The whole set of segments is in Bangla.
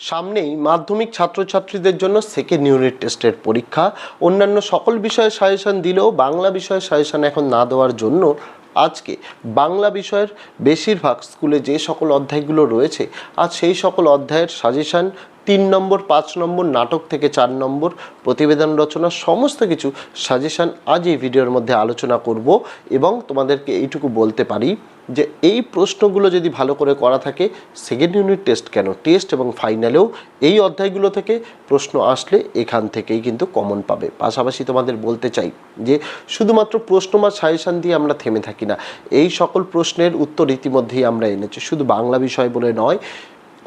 সামনেই মাধ্যমিক ছাত্রছাত্রীদের জন্য সেকেন্ড ইউনিট টেস্টের পরীক্ষা। অন্যান্য সকল বিষয়ে সাজেশন দিলেও বাংলা বিষয়ে সাজেশন এখন না দেওয়ার জন্য আজকে বাংলা বিষয়ের বেশিরভাগ স্কুলে যে সকল অধ্যায়গুলো রয়েছে, আজ সেই সকল অধ্যায়ের সাজেশান তিন নম্বর, পাঁচ নম্বর, নাটক থেকে চার নম্বর, প্রতিবেদন রচনা সমস্ত কিছু সাজেশান আজ এই ভিডিওর মধ্যে আলোচনা করব এবং তোমাদেরকে এইটুকু বলতে পারি। যে এই প্রশ্নগুলো যদি ভালো করে করা থাকে সেকেন্ড ইউনিট টেস্ট কেন? টেস্ট এবং ফাইনালেও এই অধ্যায়গুলো থেকে প্রশ্ন আসলে এখান থেকেই কিন্তু কমন পাবে। পাশাপাশি তোমাদের বলতে চাই যে শুধুমাত্র প্রশ্ন বা সাজেশান দিয়ে আমরা থেমে থাকি না। এই সকল প্রশ্নের উত্তর ইতিমধ্যেই আমরা এনেছি। শুধু বাংলা বিষয় বলে নয়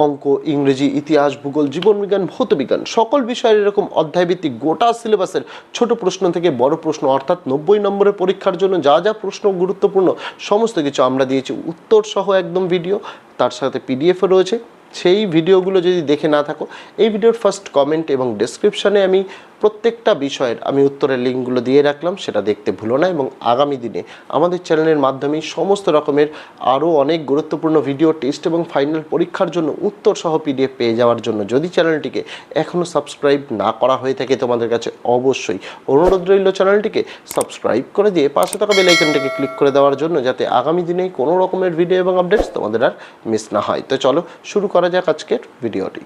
অঙ্ক, ইংরেজি, ইতিহাস, ভূগোল, জীবনবিজ্ঞান, ভৌতবিজ্ঞান, সকল বিষয়ের এরকম অধ্যায়ভিত্তিক গোটা সিলেবাসের ছোট প্রশ্ন থেকে বড় প্রশ্ন, অর্থাৎ নব্বই নম্বরের পরীক্ষার জন্য যা যা প্রশ্ন গুরুত্বপূর্ণ, সমস্ত কিছু আমরা দিয়েছি। উত্তর সহ একদম ভিডিও তার সাথে পিডিএফও রয়েছে। সেই ভিডিওগুলো যদি দেখে না থাকো, এই ভিডিওর ফার্স্ট কমেন্ট এবং ডেসক্রিপশানে আমি প্রত্যেকটা বিষয়ের আমি উত্তরের লিঙ্কগুলো দিয়ে রাখলাম, সেটা দেখতে ভুলো না এবং আগামী দিনে আমাদের চ্যানেলের মাধ্যমে সমস্ত রকমের আরও অনেক গুরুত্বপূর্ণ ভিডিও টেস্ট এবং ফাইনাল পরীক্ষার জন্য উত্তর সহ পিডিএফ পেয়ে যাওয়ার জন্য যদি চ্যানেলটিকে এখনও সাবস্ক্রাইব না করা হয়ে থাকে তোমাদের কাছে অবশ্যই অনুরোধ রইল চ্যানেলটিকে সাবস্ক্রাইব করে দিয়ে পাশে থাকা বেলাইকনটিকে ক্লিক করে দেওয়ার জন্য যাতে আগামী দিনে কোনো রকমের ভিডিও এবং আপডেটস তোমাদের আর মিস না হয়। তো চলো শুরু করা যাক আজকের ভিডিওটি।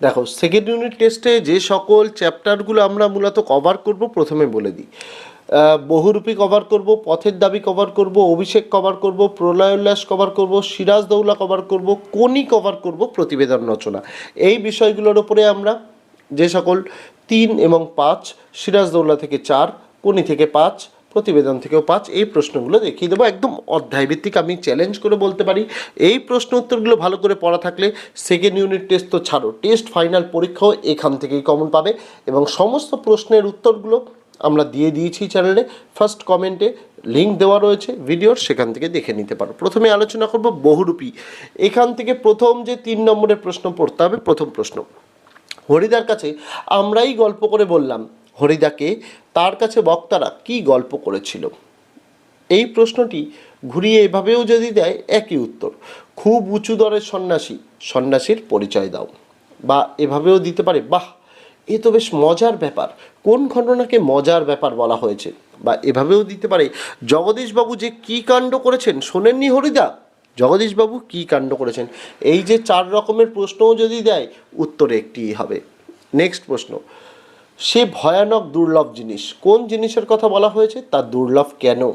দেখো সেকেন্ড ইউনিট টেস্টে যে সকল চ্যাপ্টারগুলো আমরা মূলত কভার করব, প্রথমে বলে দিই। বহুরূপী কভার করব, পথের দাবি কভার করব, অভিষেক কভার করব, প্রলয় উল্লাস কভার করব, সিরাজ দৌলা কভার করব, কোনি কভার করব, প্রতিবেদন রচনা। এই বিষয়গুলোর উপরে আমরা যে সকল তিন এবং পাঁচ, সিরাজ দৌলা থেকে চার, কোনি থেকে পাঁচ প্রতিবেদন থেকেও পাঁচ, এই প্রশ্নগুলো দেখিয়ে দেবো। একদম অধ্যায়ভিত্তিক আমি চ্যালেঞ্জ করে বলতে পারি। এই প্রশ্ন উত্তরগুলো ভালো করে পড়া থাকলে সেকেন্ড ইউনিট টেস্ট তো ছাড়ো। টেস্ট ফাইনাল পরীক্ষাও এখান থেকেই কমন পাবে এবং সমস্ত প্রশ্নের উত্তরগুলো আমরা দিয়ে দিয়েছি চ্যানেলে ফার্স্ট কমেন্টে লিঙ্ক দেওয়া রয়েছে ভিডিওর সেখান থেকে দেখে নিতে পারো। প্রথমে আলোচনা করব বহুরূপী। এখান থেকে প্রথম যে তিন নম্বরের প্রশ্ন পড়তে হবে, প্রথম প্রশ্ন। হরিদার কাছে আমরাই গল্প করে বললাম হরিদাকে তার কাছে বক্তারা কি গল্প করেছিল? এই প্রশ্নটি ঘুরিয়ে এভাবেও যদি দেয়, একই উত্তর। খুব উঁচু দরের সন্ন্যাসী, সন্ন্যাসীর পরিচয় দাও। বা এভাবেও দিতে পারে, বাহ, এ তো বেশ মজার ব্যাপার। কোন ঘটনাকে মজার ব্যাপার বলা হয়েছে? বা এভাবেও দিতে পারে, জগদীশবাবু যে কী কাণ্ড করেছেন, শোনেননি হরিদা? জগদীশবাবু কী কাণ্ড করেছেন? এই যে চার রকমের প্রশ্নও যদি দেয়, উত্তর একটিই হবে। নেক্সট প্রশ্ন। সে ভয়ানক দুর্লভ জিনিস। কোন জিনিসের কথা বলা হয়েছে তা দুর্লভ কেন?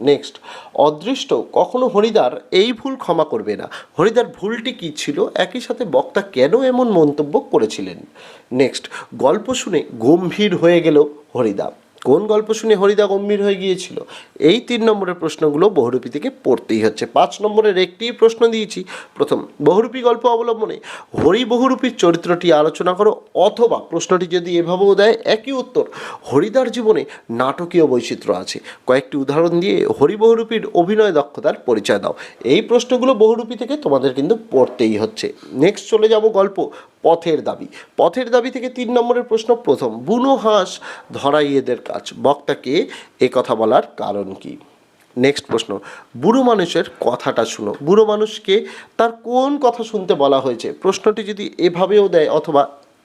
নেক্সট, অদৃষ্ট কখনো হরিদার এই ভুল ক্ষমা করবে না। হরিদার ভুলটি কী ছিল? একই সাথে বক্তা কেন এমন মন্তব্য করেছিলেন? নেক্সট, গল্প শুনে গম্ভীর হয়ে গেল হরিদা। কোন গল্প শুনে হরিদা গম্ভীর হয়ে গিয়েছিল? এই তিন নম্বরের প্রশ্নগুলো বহুরূপী থেকে পড়তেই হচ্ছে। পাঁচ নম্বরের একটি প্রশ্ন দিয়েছি। প্রথম, বহুরূপী গল্প অবলম্বনে হরি বহুরূপীর চরিত্রটি আলোচনা করো, অথবা প্রশ্নটি যদি এভাবেও দেয়, একই উত্তর, হরিদার জীবনে নাটকীয় বৈচিত্র্য আছে। কয়েকটি উদাহরণ দিয়ে হরি বহুরূপীর অভিনয় দক্ষতার পরিচয় দাও। এই প্রশ্নগুলো বহুরূপী থেকে তোমাদের কিন্তু পড়তেই হচ্ছে। নেক্সট চলে যাব গল্প, পথের দাবি। পথের দাবি থেকে তিন নম্বরের প্রশ্ন প্রথম, বুনো হাঁস ধরাই এদের কাজ বক্তাকে এ কথা বলার কারণ কি? নেক্সট প্রশ্ন, বুড়ো মানুষের কথাটা শুনো। বুড়ো মানুষকে তার কোন কথা শুনতে বলা হয়েছে? প্রশ্নটি যদি এভাবেও দেয় অথবা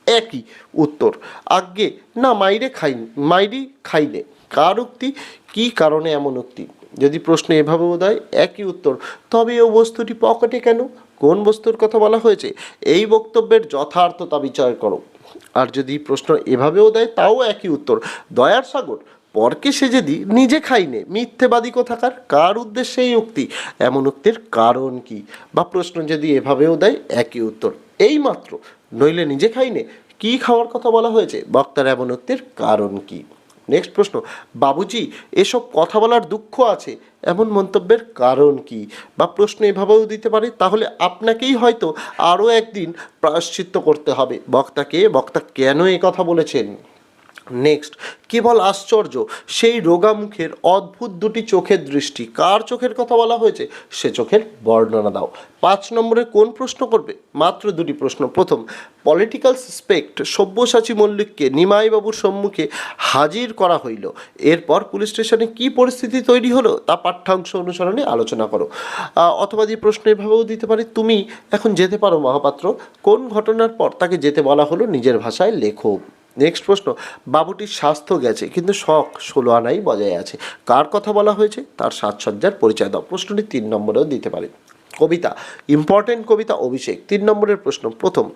একই উত্তর, আজ্ঞে, না, মাইরে খাই মাইরি খাইলে। কার উক্তি? কী কারণে এমন উক্তি? যদি প্রশ্ন এভাবেও দেয় একই উত্তর, তবে ও বস্তুটি পকেটে কেন? কোন বস্তুর কথা বলা হয়েছে? এই বক্তব্যের যথার্থতা বিচার করো। আর যদি প্রশ্ন এভাবেও দেয়, তাও একই উত্তর। দয়ার সাগর, পরকে সে যদি নিজে খাইনে, মিথ্যেবাদী কোথাকার, কার উদ্দেশ্যে এই উক্তি? এমন উক্তির কারণ কি? বা প্রশ্ন যদি এভাবেও দেয়, একই উত্তর। এই মাত্র, নইলে নিজে খাইনে, কি খাওয়ার কথা বলা হয়েছে? বক্তার এমন উক্তির কারণ কি? নেক্সট প্রশ্ন, বাবুজি, এসব কথা বলার দুঃখ আছে, এমন মন্তব্যের কারণ কি? বা প্রশ্ন এভাবেও দিতে পারে, তাহলে আপনাকেই হয়তো আরও একদিন প্রায়শ্চিত্ত করতে হবে। বক্তাকে, বক্তা কেন এ কথা বলেছেন? নেক্সট কেবল আশ্চর্য, সেই রোগামুখের অদ্ভুত দুটি চোখের দৃষ্টি। কার চোখের কথা বলা হয়েছে? সে চোখের বর্ণনা দাও। পাঁচ নম্বরে কোন প্রশ্ন করবে? মাত্র দুটি প্রশ্ন। প্রথম পলিটিক্যাল সাসপেক্ট সব্যসাচী মল্লিককে নিমাইবাবুর সম্মুখে হাজির করা হইল। এরপর পুলিশ স্টেশনে কি পরিস্থিতি তৈরি হলো তা পাঠ্যাংশ অনুসরণে আলোচনা করো। অথবা যে প্রশ্ন এভাবেও দিতে পারে, তুমি এখন যেতে পারো মহাপাত্র। কোন ঘটনার পর তাকে যেতে বলা হলো নিজের ভাষায় লেখো। নেক্সট প্রশ্ন, বাবুটির স্বাস্থ্য গেছে, কিন্তু শখ ষোলো আনাই বজায় আছে। কার কথা বলা হয়েছে? তার সাজসজ্জার পরিচয় দাও। প্রশ্নটি তিন নম্বরেও দিতে পারে। কবিতা ইম্পর্টেন্ট কবিতা অভিষেক। তিন নম্বরের প্রশ্ন, প্রথম,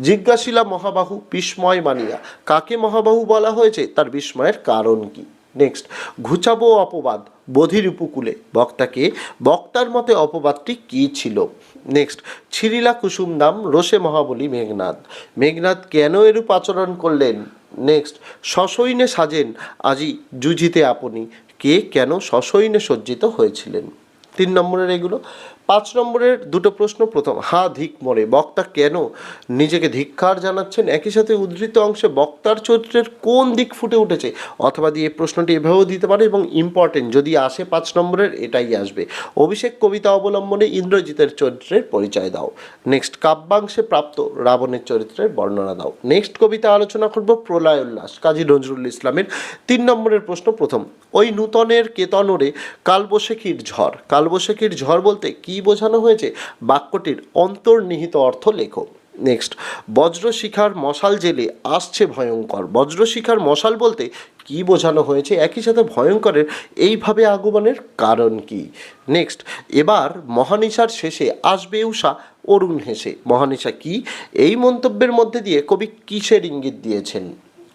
জিজ্ঞাসিলা মহাবাহু বিস্ময় মানিয়া। কাকে মহাবাহু বলা হয়েছে? তার বিস্ময়ের কারণ কি? নেক্সট ঘুচাবো অপবাদ। বধির উপকূলে বক্তাকে, বক্তার মতে অপবাদটি কি ছিল? নেক্সট ছিরিলা কুসুম নাম রোষে মহাবলী মেঘনাদ। মেঘনাদ কেন এরূপ আচরণ করলেন? নেক্সট সসৈন্যে সাজেন, আজি জুঝিতে আপনি। কে কেন সসৈন্যে সজ্জিত হয়েছিলেন? তিন নম্বরের এগুলো। পাঁচ নম্বরের দুটো প্রশ্ন। প্রথম, হা, ধিক মরে। বক্তা কেন? নিজেকে ধিক্কার জানাচ্ছেন। একই সাথে উদ্ধৃত অংশে বক্তার চরিত্রের কোন দিক ফুটে উঠেছে? অথবা দিয়ে প্রশ্নটি এভাবেও দিতে পারে এবং ইম্পর্টেন্ট যদি আসে পাঁচ নম্বরের, এটাই আসবে। অভিষেক কবিতা অবলম্বনে ইন্দ্রজিতের চরিত্রের পরিচয় দাও। নেক্সট, কাব্যাংশে প্রাপ্ত রাবণের চরিত্রের বর্ণনা দাও। নেক্সট কবিতা আলোচনা করব প্রলয় উল্লাস, কাজী নজরুল ইসলামের। তিন নম্বরের প্রশ্ন প্রথম, ওই নূতনের কেতনরে কালবৈশাখীর ঝড়। কালবৈশাখীর ঝড় বলতে কি বোঝানো হয়েছে? বাক্যটির অন্তর্নিহিত অর্থ লেখো। নেক্সট বজ্রশিখার মশাল জেলে আসছে ভয়ঙ্কর। বজ্রশিখার মশাল বলতে কি বোঝানো হয়েছে? একই সাথে ভয়ঙ্করের এইভাবে আগমনের কারণ কি? নেক্সট এবার মহানিশার শেষে আসবে উষা অরুণ হেসে। মহানিশা কি? এই মন্তব্যের মধ্যে দিয়ে কবি কিসের ইঙ্গিত দিয়েছেন?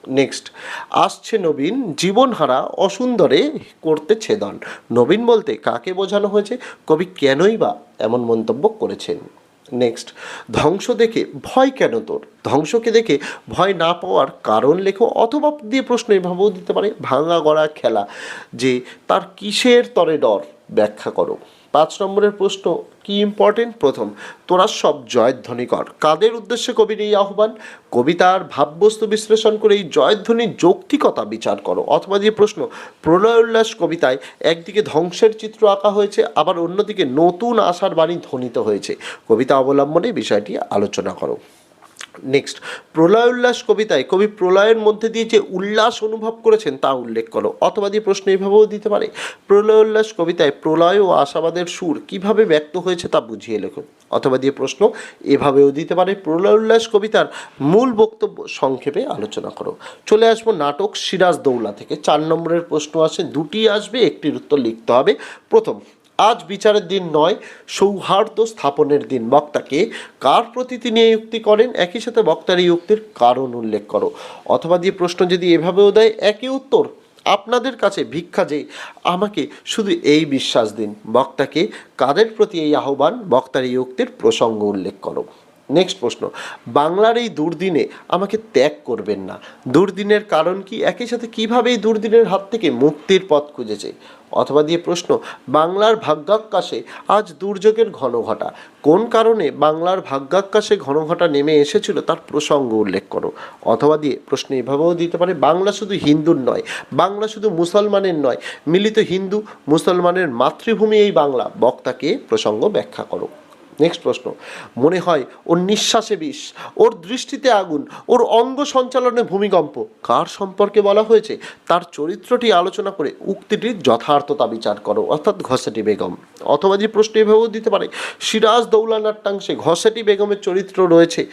নেক্সট আসছে নবীন জীবনহারা অসুন্দরে করতে ছেদন। নবীন বলতে কাকে বোঝানো হয়েছে? কবি কেনই বা এমন মন্তব্য করেছেন। নেক্সট ধ্বংস দেখে ভয় কেন তোর? ধ্বংসকে দেখে ভয় না পাওয়ার কারণ লেখো অথবা দিয়ে প্রশ্ন এভাবেও দিতে পারে। ভাঙা গড়া খেলা যে তার কিসের তরে ডর? ব্যাখ্যা করো। পাঁচ নম্বরের প্রশ্ন, কি ইম্পর্টেন্ট প্রথম, তোরা সব জয়ধ্বনি কর কাদের উদ্দেশ্যে কবির এই আহ্বান? কবিতার ভাববস্তু বিশ্লেষণ করে এই জয়ধ্বনির যৌক্তিকতা বিচার করো। অথবা যে প্রশ্ন প্রলয় উল্লাস কবিতায় একদিকে ধ্বংসের চিত্র আঁকা হয়েছে, আবার অন্যদিকে নতুন আশার বাণী ধ্বনিত হয়েছে। কবিতা অবলম্বনে বিষয়টি আলোচনা করো। নেক্সট প্রলয় উল্লাস কবিতায় কবি প্রলয়ের মধ্যে দিয়ে যে উল্লাস অনুভব করেছেন তা উল্লেখ করো। অথবা দিয়ে প্রশ্ন এভাবেও দিতে পারে। প্রলয় উল্লাস কবিতায় প্রলয় ও আশাবাদের সুর কীভাবে ব্যক্ত হয়েছে তা বুঝিয়ে লেখো। অথবা দিয়ে প্রশ্ন এভাবেও দিতে পারে। প্রলয় উল্লাস কবিতার মূল বক্তব্য সংক্ষেপে আলোচনা করো। চলে আসব নাটক সিরাজ দৌলা থেকে। চার নম্বরের প্রশ্ন আসে, দুটি আসবে, একটির উত্তর লিখতে হবে। প্রথম আজ বিচারের দিন নয়, সৌহার্দ্য স্থাপনের দিন। বক্তাকে কার প্রতি তিনি এই উক্তি করেন? একই সাথে বক্তার এই উক্তির কারণ উল্লেখ করো। অথবা দিয়ে প্রশ্ন যদি এভাবেও দেয়, একই উত্তর। আপনাদের কাছে ভিক্ষা যে, আমাকে শুধু এই বিশ্বাস দিন। বক্তাকে কাদের প্রতি এই আহ্বান? বক্তার এই উক্তির প্রসঙ্গ উল্লেখ করো। নেক্সট প্রশ্ন, বাংলার এই দুর্দিনে আমাকে ত্যাগ করবেন না। দুর্দিনের কারণ কি? একই সাথে কীভাবে এই দুর্দিনের হাত থেকে মুক্তির পথ খুঁজেছে? অথবা দিয়ে প্রশ্ন, বাংলার ভাগ্যাকাশে আজ দুর্যোগের ঘন ঘটা কোন কারণে বাংলার ভাগ্যাকাশে ঘন ঘটা নেমে এসেছিল তার প্রসঙ্গ উল্লেখ করো। অথবা দিয়ে প্রশ্ন এভাবেও দিতে পারে, বাংলা শুধু হিন্দুর নয়, বাংলা শুধু মুসলমানের নয়, মিলিত হিন্দু, মুসলমানের মাতৃভূমি এই বাংলা। বক্তাকে প্রসঙ্গ ব্যাখ্যা করো। নেক্সট প্রশ্ন। মনে হয় ওর নিঃশ্বাসে বিষ, ওর দৃষ্টিতে আগুন, ওর অঙ্গ সঞ্চালনে ভূমিকম্প। কার সম্পর্কে বলা হয়েছে? তার চরিত্রটি আলোচনা করে উক্তিটির যথার্থতা বিচার করো, অর্থাৎ ঘসেটি বেগম। অথবা যে প্রশ্ন এভাবেও দিতে পারে, সিরাজ দৌলা নাট্যাংশে ঘসেটি বেগমের চরিত্র রয়েছে,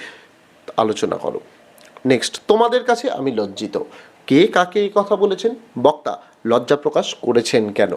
আলোচনা করো। নেক্সট তোমাদের কাছে আমি লজ্জিত। কে কাকে এই কথা বলেছেন? বক্তা, লজ্জা প্রকাশ করেছেন কেন?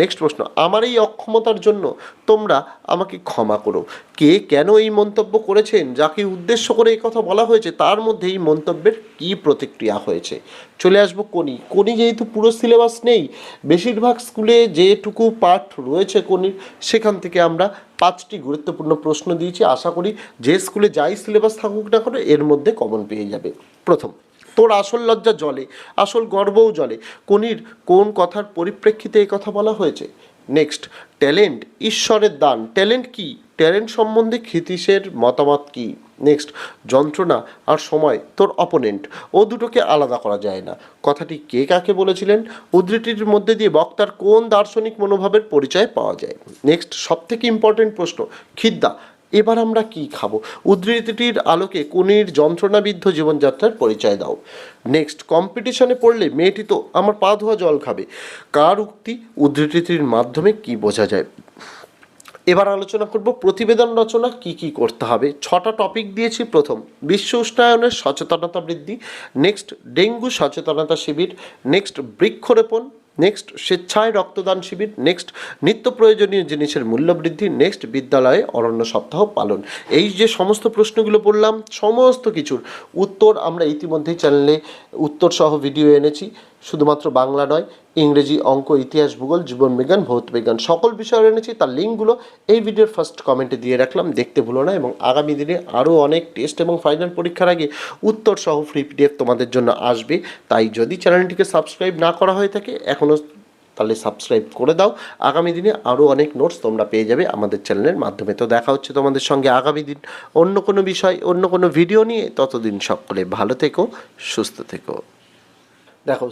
নেক্সট প্রশ্ন, আমার এই অক্ষমতার জন্য তোমরা আমাকে ক্ষমা করো। কে কেন এই মন্তব্য করেছেন? যাকে উদ্দেশ্য করে এই কথা বলা হয়েছে, তার মধ্যে এই মন্তব্যের কী প্রতিক্রিয়া হয়েছে? চলে আসব কোনি কোনি যেহেতু পুরো সিলেবাস নেই, বেশিরভাগ স্কুলে যেটুকু পাঠ রয়েছে কোনির সেখান থেকে আমরা পাঁচটি গুরুত্বপূর্ণ প্রশ্ন দিয়েছি। আশা করি যে স্কুলে যাই সিলেবাস থাকুক না করে এর মধ্যে কমন পেয়ে যাবে। প্রথম তোর আসল লজ্জা জলে, আসল গর্বও জলে। কোনির কোন কথার পরিপ্রেক্ষিতে এই কথা বলা হয়েছে? নেক্সট ট্যালেন্ট ঈশ্বরের দান। ট্যালেন্ট কি? ট্যালেন্ট সম্বন্ধে ক্ষিতীশের মতামত কি? নেক্সট যন্ত্রণা আর সময় তোর অপোনেন্ট ও দুটোকে আলাদা করা যায় না। কথাটি কে কাকে বলেছিলেন? উদ্ধৃতির মধ্যে দিয়ে বক্তার কোন দার্শনিক মনোভাবের পরিচয় পাওয়া যায়? নেক্সট সবথেকে ইম্পর্টেন্ট প্রশ্ন, খিদ্দা। এবার আমরা কি খাব? উদ্ধৃতিটির আলোকে কোনির যন্ত্রণাবিদ্ধ জীবনযাত্রার পরিচয় দাও। নেক্সট কম্পিটিশনে পড়লে মেয়েটি তো আমার পা ধোয়া জল খাবে। কার উক্তি উদ্ধৃতিটির মাধ্যমে কি বোঝা যায়? এবার আলোচনা করব প্রতিবেদন রচনা কি কি করতে হবে। ছটা টপিক দিয়েছি প্রথম, বিশ্ব উষ্ণায়নের সচেতনতা বৃদ্ধি। নেক্সট ডেঙ্গু সচেতনতা শিবির। নেক্সট বৃক্ষরোপণ। নেক্সট স্বেচ্ছায় রক্তদান শিবির। নেক্সট নিত্য প্রয়োজনীয় জিনিসের মূল্য বৃদ্ধি নেক্সট বিদ্যালয়ে অরণ্য সপ্তাহ পালন। এই যে সমস্ত প্রশ্নগুলো পড়লাম, সমস্ত কিছুর উত্তর আমরা ইতিমধ্যেই চ্যানেলে উত্তর সহ ভিডিও এনেছি। শুধুমাত্র বাংলা নয়, ইংরেজি, অঙ্ক, ইতিহাস, ভূগোল জীবনবিজ্ঞান ভৌতবিজ্ঞান সকল বিষয় এনেছি, তার লিঙ্কগুলো এই ভিডিওর ফার্স্ট কমেন্টে দিয়ে রাখলাম, দেখতে ভুলো না এবং আগামী দিনে আরও অনেক টেস্ট এবং ফাইনাল পরীক্ষার আগে উত্তর সহ ফ্রি পিডিএফ তোমাদের জন্য আসবে। তাই যদি চ্যানেলটিকে সাবস্ক্রাইব না করা হয়ে থাকে, এখনও তাহলে সাবস্ক্রাইব করে দাও। আগামী দিনে আরও অনেক নোটস তোমরা পেয়ে যাবে আমাদের চ্যানেলের মাধ্যমে। তো দেখা হচ্ছে তোমাদের সঙ্গে আগামী দিন অন্য কোনো বিষয়, অন্য কোনো ভিডিও নিয়ে। ততদিন সকলে ভালো থেকো, সুস্থ থেকো। দেখো